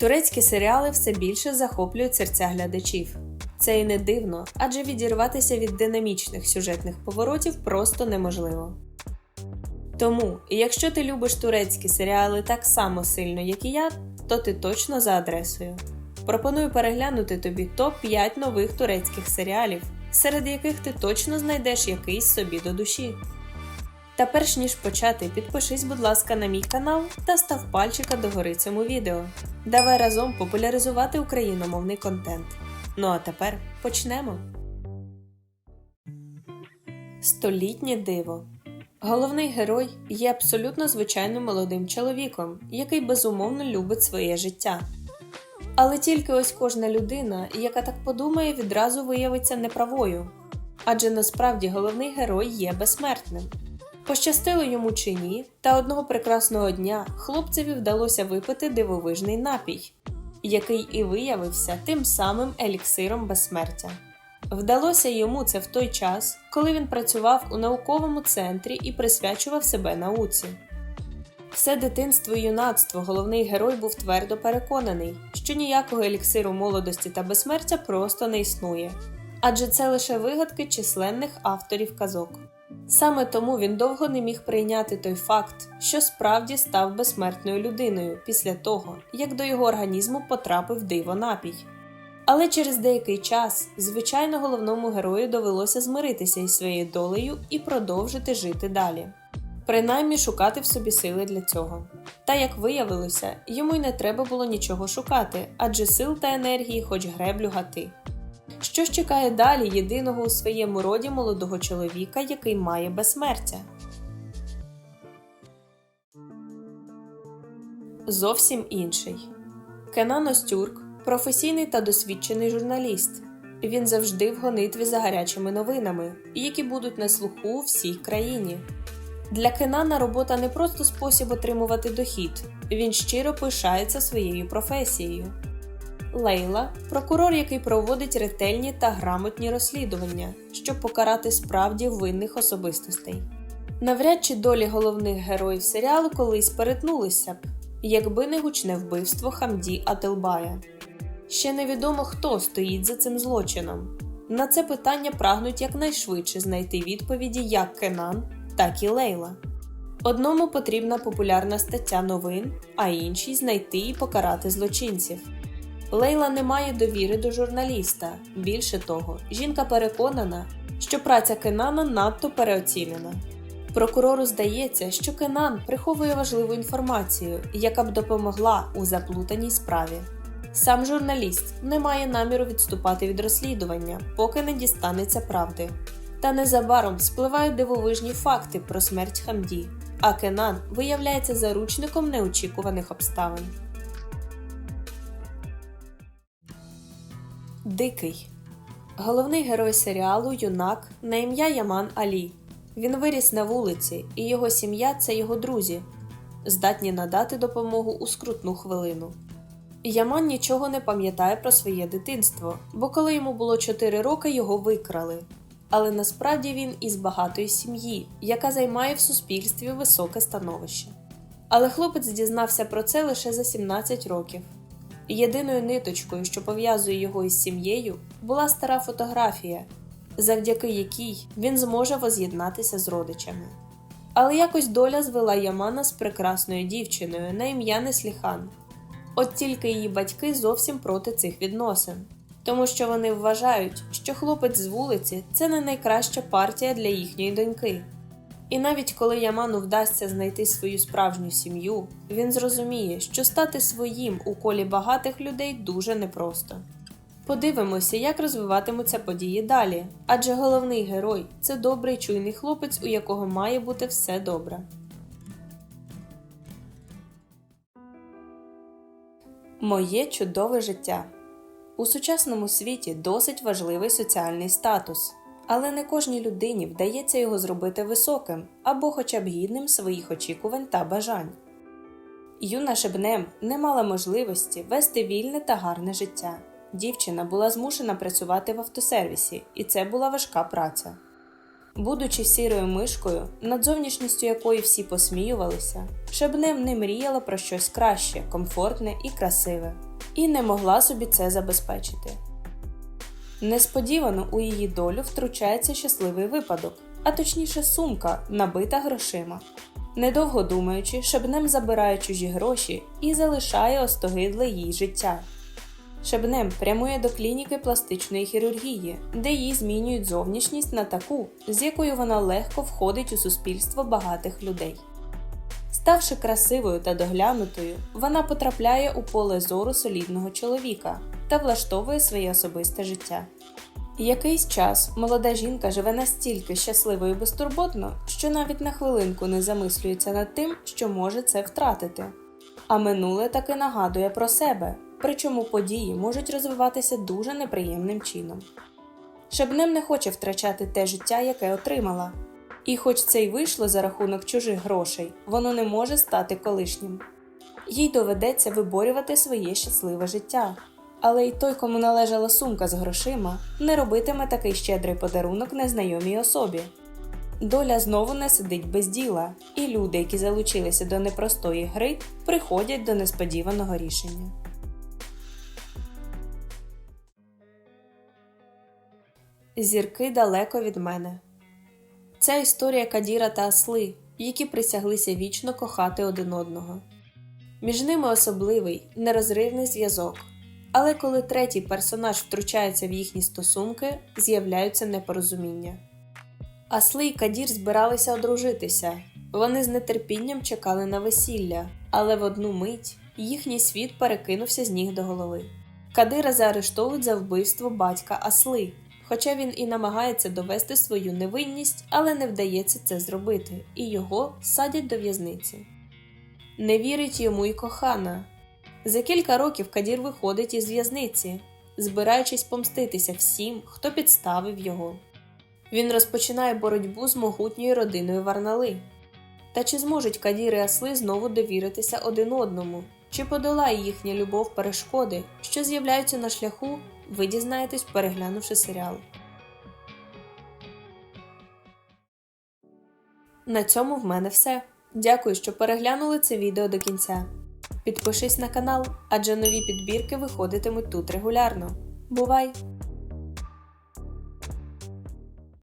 Турецькі серіали все більше захоплюють серця глядачів. Це і не дивно, адже відірватися від динамічних сюжетних поворотів просто неможливо. Тому, якщо ти любиш турецькі серіали так само сильно, як і я, то ти точно за адресою. Пропоную переглянути тобі топ-5 нових турецьких серіалів, серед яких ти точно знайдеш якийсь собі до душі. Та перш ніж почати, підпишись, будь ласка, на мій канал та став пальчика догори цьому відео. Давай разом популяризувати україномовний контент. Ну а тепер почнемо. Столітнє диво. Головний герой є абсолютно звичайним молодим чоловіком, який безумовно любить своє життя. Але тільки ось кожна людина, яка так подумає, відразу виявиться неправою. Адже насправді головний герой є безсмертним. Пощастило йому чи ні, та одного прекрасного дня хлопцеві вдалося випити дивовижний напій, який і виявився тим самим еліксиром безсмертя. Вдалося йому це в той час, коли він працював у науковому центрі і присвячував себе науці. Все дитинство і юнацтво головний герой був твердо переконаний, що ніякого еліксиру молодості та безсмертя просто не існує, адже це лише вигадки численних авторів казок. Саме тому він довго не міг прийняти той факт, що справді став безсмертною людиною після того, як до його організму потрапив диво напій. Але через деякий час, звичайно, головному герою довелося змиритися із своєю долею і продовжити жити далі, принаймні шукати в собі сили для цього. Та як виявилося, йому й не треба було нічого шукати, адже сил та енергії хоч греблю гати. Що ж чекає далі єдиного у своєму роді молодого чоловіка, який має безсмертя? Зовсім інший. Кенан Остюрк професійний та досвідчений журналіст. Він завжди в гонитві за гарячими новинами, які будуть на слуху у всій країні. Для Кенана робота не просто спосіб отримувати дохід, він щиро пишається своєю професією. Лейла прокурор, який проводить ретельні та грамотні розслідування, щоб покарати справді винних особистостей. Навряд чи долі головних героїв серіалу колись перетнулися б, якби не гучне вбивство Хамді Ателбая. Ще невідомо, хто стоїть за цим злочином. На це питання прагнуть якнайшвидше знайти відповіді як Кенан, так і Лейла. Одному потрібна популярна стаття новин, а іншій знайти і покарати злочинців. Лейла не має довіри до журналіста. Більше того, жінка переконана, що праця Кенана надто переоцінена. Прокурору здається, що Кенан приховує важливу інформацію, яка б допомогла у заплутаній справі. Сам журналіст не має наміру відступати від розслідування, поки не дістанеться правди. Та незабаром спливають дивовижні факти про смерть Хамді, а Кенан виявляється заручником неочікуваних обставин. Дикий головний герой серіалу юнак на ім'я Яман Алі. Він виріс на вулиці, і його сім'я це його друзі, здатні надати допомогу у скрутну хвилину. Яман нічого не пам'ятає про своє дитинство, бо коли йому було 4 роки, його викрали. Але насправді він із багатої сім'ї, яка займає в суспільстві високе становище. Але хлопець дізнався про це лише за 17 років. Єдиною ниточкою, що пов'язує його із сім'єю, була стара фотографія, завдяки якій він зможе воз'єднатися з родичами. Але якось доля звела Ямана з прекрасною дівчиною на ім'я Несліхан. От тільки її батьки зовсім проти цих відносин, тому що вони вважають, що хлопець з вулиці це не найкраща партія для їхньої доньки. І навіть коли Яману вдасться знайти свою справжню сім'ю, він зрозуміє, що стати своїм у колі багатих людей дуже непросто. Подивимося, як розвиватимуться події далі, адже головний герой це добрий чуйний хлопець, у якого має бути все добре. Моє чудове життя у сучасному світі досить важливий соціальний статус, але не кожній людині вдається його зробити високим або хоча б гідним своїх очікувань та бажань. Юна Шебнем не мала можливості вести вільне та гарне життя. Дівчина була змушена працювати в автосервісі, і це була важка праця. Будучи сірою мишкою, над зовнішністю якої всі посміювалися, Шебнем не мріяла про щось краще, комфортне і красиве. і не могла собі це забезпечити. Несподівано у її долю втручається щасливий випадок, а точніше сумка, набита грошима. Недовго думаючи, Шебнем забирає чужі гроші і залишає остогидле їй життя. Шебнем прямує до клініки пластичної хірургії, де їй змінюють зовнішність на таку, з якою вона легко входить у суспільство багатих людей. Ставши красивою та доглянутою, вона потрапляє у поле зору солідного чоловіка та влаштовує своє особисте життя. Якийсь час молода жінка живе настільки щасливо і безтурботно, що навіть на хвилинку не замислюється над тим, що може це втратити. А минуле таки нагадує про себе, причому події можуть розвиватися дуже неприємним чином. Шебнем не хоче втрачати те життя, яке отримала. І хоч це й вийшло за рахунок чужих грошей, воно не може стати колишнім. Їй доведеться виборювати своє щасливе життя. Але й той, кому належала сумка з грошима, не робитиме такий щедрий подарунок незнайомій особі. Доля знову не сидить без діла, і люди, які залучилися до непростої гри, приходять до несподіваного рішення. Зірки далеко від мене. Це історія Кадіра та Асли, які присяглися вічно кохати один одного. Між ними особливий, нерозривний зв'язок. Але коли третій персонаж втручається в їхні стосунки, з'являються непорозуміння. Асли і Кадір збиралися одружитися. Вони з нетерпінням чекали на весілля, але в одну мить їхній світ перекинувся з ніг до голови. Кадира заарештовують за вбивство батька Асли, хоча він і намагається довести свою невинність, але не вдається це зробити, і його садять до в'язниці. Не вірить йому й кохана. За кілька років Кадір виходить із в'язниці, збираючись помститися всім, хто підставив його. Він розпочинає боротьбу з могутньою родиною Варнали. Та чи зможуть Кадір і Асли знову довіритися один одному? Чи подолає їхня любов перешкоди, що з'являються на шляху, ви дізнаєтесь, переглянувши серіал. На цьому в мене все. Дякую, що переглянули це відео до кінця. Підпишись на канал, адже нові підбірки виходитимуть тут регулярно. Бувай!